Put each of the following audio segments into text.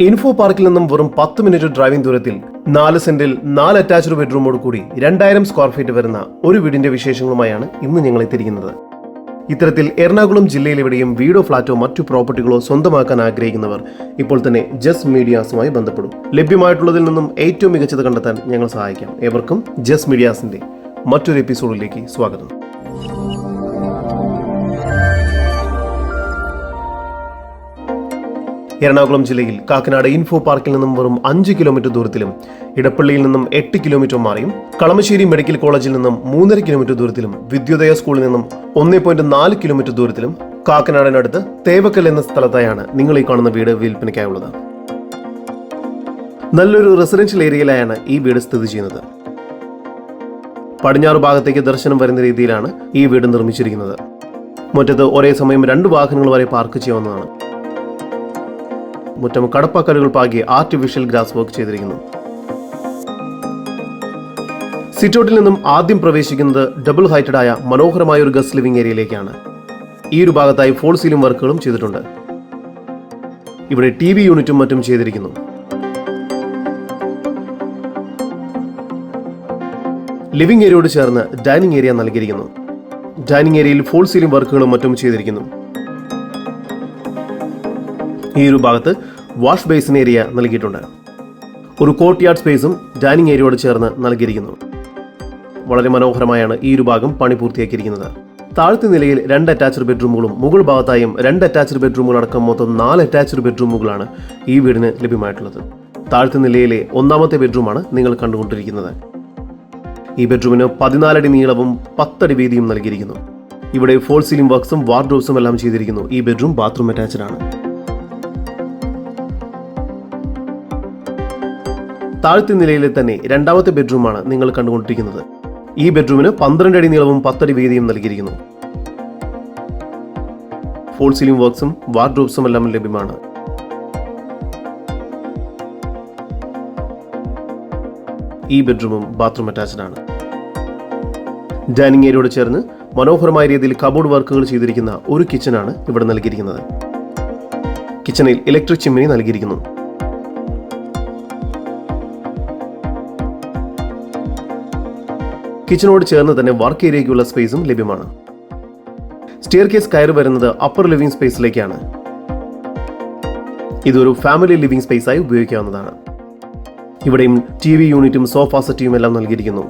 Info പാർക്കിൽ നിന്നും വെറും പത്ത് മിനിറ്റ് ഡ്രൈവിംഗ് ദൂരത്തിൽ നാല് സെന്റിൽ നാല് അറ്റാച്ച്ഡ് ബെഡ്റൂമോട് കൂടി രണ്ടായിരം സ്ക്വയർ ഫീറ്റ് വരുന്ന ഒരു വീടിന്റെ വിശേഷങ്ങളുമായാണ് ഇന്ന് ഞങ്ങൾ എത്തിയിരിക്കുന്നത് ഇത്തരത്തിൽ എറണാകുളം ജില്ലയിൽ എവിടെയും വീടോ ഫ്ളാറ്റോ മറ്റു പ്രോപ്പർട്ടികളോ സ്വന്തമാക്കാൻ ആഗ്രഹിക്കുന്നവർ ഇപ്പോൾ തന്നെ ജസ് മീഡിയാസുമായി ബന്ധപ്പെടും. ലഭ്യമായിട്ടുള്ളതിൽ നിന്നും ഏറ്റവും മികച്ചത് കണ്ടെത്താൻ ഞങ്ങൾ സഹായിക്കാം. ഏവർക്കും ജസ് മീഡിയാസിന്റെ മറ്റൊരു എപ്പിസോഡിലേക്ക് സ്വാഗതം. എറണാകുളം ജില്ലയിൽ കാക്കനാട് ഇൻഫോ പാർക്കിൽ നിന്നും വെറും അഞ്ച് കിലോമീറ്റർ ദൂരത്തിലും ഇടപ്പള്ളിയിൽ നിന്നും എട്ട് കിലോമീറ്റർ മാറിയും കളമശ്ശേരി മെഡിക്കൽ കോളേജിൽ നിന്നും മൂന്നര കിലോമീറ്റർ ദൂരത്തിലും വിദ്യോദയ സ്കൂളിൽ നിന്നും ഒന്നേ പോയിന്റ് നാല് കിലോമീറ്റർ ദൂരത്തിലും കാക്കനാടിനടുത്ത് തേവക്കൽ എന്ന സ്ഥലത്തായാണ് നിങ്ങൾ ഈ കാണുന്ന വീട് വിൽപ്പനയ്ക്കായുള്ളത്. നല്ലൊരു റെസിഡൻഷ്യൽ ഏരിയയിലായാണ് ഈ വീട് സ്ഥിതി ചെയ്യുന്നത്. പടിഞ്ഞാറ് ഭാഗത്തേക്ക് ദർശനം വരുന്ന രീതിയിലാണ് ഈ വീട് നിർമ്മിച്ചിരിക്കുന്നത്. മുറ്റത്ത് ഒരേ സമയം രണ്ട് വാഹനങ്ങൾ വരെ പാർക്ക് ചെയ്യാവുന്നതാണ്. മുറ്റം കടപ്പാക്കലുകൾ പാകി ആർട്ടിഫിഷ്യൽ ഗ്രാസ് വർക്ക് ചെയ്തിരിക്കുന്നു. സിറ്റൗട്ടിൽ നിന്നും ആദ്യം പ്രവേശിക്കുന്നത് ഡബിൾ ഹൈറ്റഡ് ആയ മനോഹരമായ ഒരു ഗസ്റ്റ് ലിവിംഗ് ഏരിയയിലേക്കാണ് ഈ ഒരു ഭാഗത്തായി ഫോൾ സീലിംഗ് വർക്കുകളും ചെയ്തിട്ടുണ്ട്. ഇവിടെ ടി വി യൂണിറ്റും മറ്റും ചെയ്തിരിക്കുന്നു. ലിവിംഗ് ഏരിയയോട് ചേർന്ന് ഡൈനിങ് ഏരിയ നൽകിയിരിക്കുന്നു. ഡൈനിങ് ഏരിയയിൽ ഫോൾ സീലിംഗ് വർക്കുകളും മറ്റും ചെയ്തിരിക്കുന്നു. ഈ ഒരു ഭാഗത്ത് വാഷ് ബേസിൻ ഏരിയ നൽകിയിട്ടുണ്ട്. ഒരു കോർട്ട് യാർഡ് സ്പേസും ഡൈനിങ് ഏരിയയോട് ചേർന്ന് നൽകിയിരിക്കുന്നു. വളരെ മനോഹരമായാണ് ഈ ഒരു ഭാഗം പണി പൂർത്തിയാക്കിയിരിക്കുന്നത്. താഴത്തെ നിലയിൽ രണ്ട് അറ്റാച്ച്ഡ് ബെഡ്റൂമുകളും മുകൾ ഭാഗത്തായും രണ്ട് അറ്റാച്ച്ഡ് ബെഡ്റൂമുകൾ അടക്കം മൊത്തം നാല് അറ്റാച്ച്ഡ് ബെഡ്റൂമുകളാണ് ഈ വീടിന് ലഭ്യമായിട്ടുള്ളത്. താഴത്തെ നിലയിലെ ഒന്നാമത്തെ ബെഡ്റൂമാണ് നിങ്ങൾ കണ്ടുകൊണ്ടിരിക്കുന്നത്. ഈ ബെഡ്റൂമിന് പതിനാലടി നീളവും പത്തടി വീതിയും നൽകിയിരിക്കുന്നു. ഇവിടെ ഫോൾ സീലിംഗ് വർക്ക്സും വാർഡ്രോബ്സും എല്ലാം ചെയ്തിരിക്കുന്നു. ഈ ബെഡ്റൂം ബാത്റൂം അറ്റാച്ച്ഡ് ആണ്. താഴത്തെ നിലയിലെ തന്നെ രണ്ടാമത്തെ ബെഡ്റൂമാണ് നിങ്ങൾ കണ്ടുകൊണ്ടിരിക്കുന്നത്. ഈ ബെഡ്റൂമിന് പന്ത്രണ്ട് അടി നീളവും പത്തടി വീതിയും നൽകിയിരിക്കുന്നു. ഫോൾ സീലിംഗ് വർക്ക്സും വാർഡ്രോബ്സും എല്ലാം ലഭ്യമാണ്. ഈ ബെഡ്റൂമും ബാത്റൂം അറ്റാച്ച്ഡ് ആണ്. ഡൈനിങ് ഏരിയയോട് ചേർന്ന് മനോഹരമായ രീതിയിൽ കബോർഡ് വർക്കുകൾ ചെയ്തിരിക്കുന്ന ഒരു കിച്ചനാണ് ഇവിടെ നൽകിയിരിക്കുന്നത്. കിച്ചണിൽ ഇലക്ട്രിക് ചിമ്മിനി നൽകിയിരിക്കുന്നു. കിച്ചണോട് ചേർന്ന് തന്നെ വർക്ക് ഏരിയയ്ക്കുള്ള സ്പേസും ലഭ്യമാണ്. സ്റ്റെയർ കേസ് കയറി വരുന്നത് അപ്പർ ലിവിംഗ് സ്പേസിലേക്കാണ് ഇതൊരു ഫാമിലി ലിവിംഗ് സ്പേസായി ഉപയോഗിക്കാവുന്നതാണ്. ഇവിടെയും ടി വി യൂണിറ്റും സോഫ സെറ്റിയും എല്ലാം നൽകിയിരിക്കുന്നു.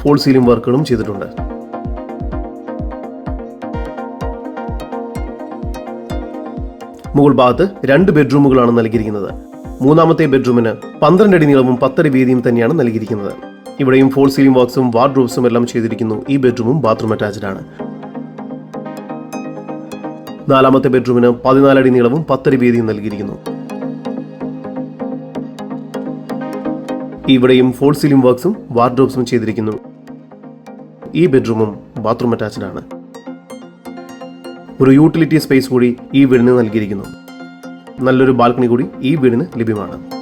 ഫോൾ സീലിംഗ് വർക്കുകളും ചെയ്തിട്ടുണ്ട്. മുകൾ ഭാഗത്ത് രണ്ട് ബെഡ്റൂമുകളാണ് നൽകിയിരിക്കുന്നത്. മൂന്നാമത്തെ ബെഡ്റൂമിന് പന്ത്രണ്ട് അടി നീളവും പത്തടി വീതിയും തന്നെയാണ് നൽകിയിരിക്കുന്നത്. ഇവിടെയും ഫോൾ സീലിംഗ് ബോക്സും വാർഡ്രോബ്സും എല്ലാം ചെയ്തിരിക്കുന്നു ഈ ബെഡ്റൂമും ബാത്റൂം അറ്റാച്ച്ഡ് ആണ്. നാലാമത്തെ ബെഡ്റൂമിന് പതിനാലടി നീളവും പത്തടി വീതിയും നൽകിയിരിക്കുന്നു. ഇവിടെയും ഫോൾ സീലിംഗ് വർക്ക്സും വാർഡ്രോബ്സും ചെയ്തിരിക്കുന്നു. ഈ ബെഡ്റൂമും ബാത്റൂം അറ്റാച്ച്ഡ് ആണ്. ഒരു യൂട്ടിലിറ്റി സ്പേസ് കൂടി ഈ വീടിന് നൽകിയിരിക്കുന്നു. നല്ലൊരു ബാൽക്കണി കൂടി ഈ വീടിന് ലഭ്യമാണ്.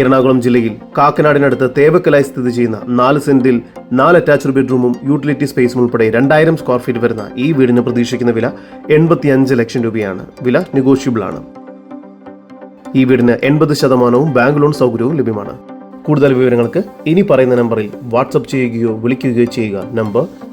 എറണാകുളം ജില്ലയിൽ കാക്കനാടിനടുത്ത് തേവക്കലായി സ്ഥിതി ചെയ്യുന്ന നാല് സെന്റിൽ നാല് അറ്റാച്ച്ഡ് ബെഡ്റൂമും യൂട്ടിലിറ്റി സ്പേസും ഉൾപ്പെടെ രണ്ടായിരം സ്ക്വയർ ഫീറ്റ് വരുന്ന ഈ വീടിന് പ്രതീക്ഷിക്കുന്ന വില എൺപത്തി അഞ്ച് ലക്ഷം രൂപയാണ്. വില നെഗോഷ്യബിൾ ആണ്. ഈ വീടിന് എൺപത് ശതമാനവും ബാങ്ക് ലോൺ സൗകര്യവും ലഭ്യമാണ്. കൂടുതൽ വിവരങ്ങൾക്ക് ഇനി പറയുന്ന നമ്പറിൽ വാട്സപ്പ് ചെയ്യുകയോ വിളിക്കുകയോ ചെയ്യുക. Number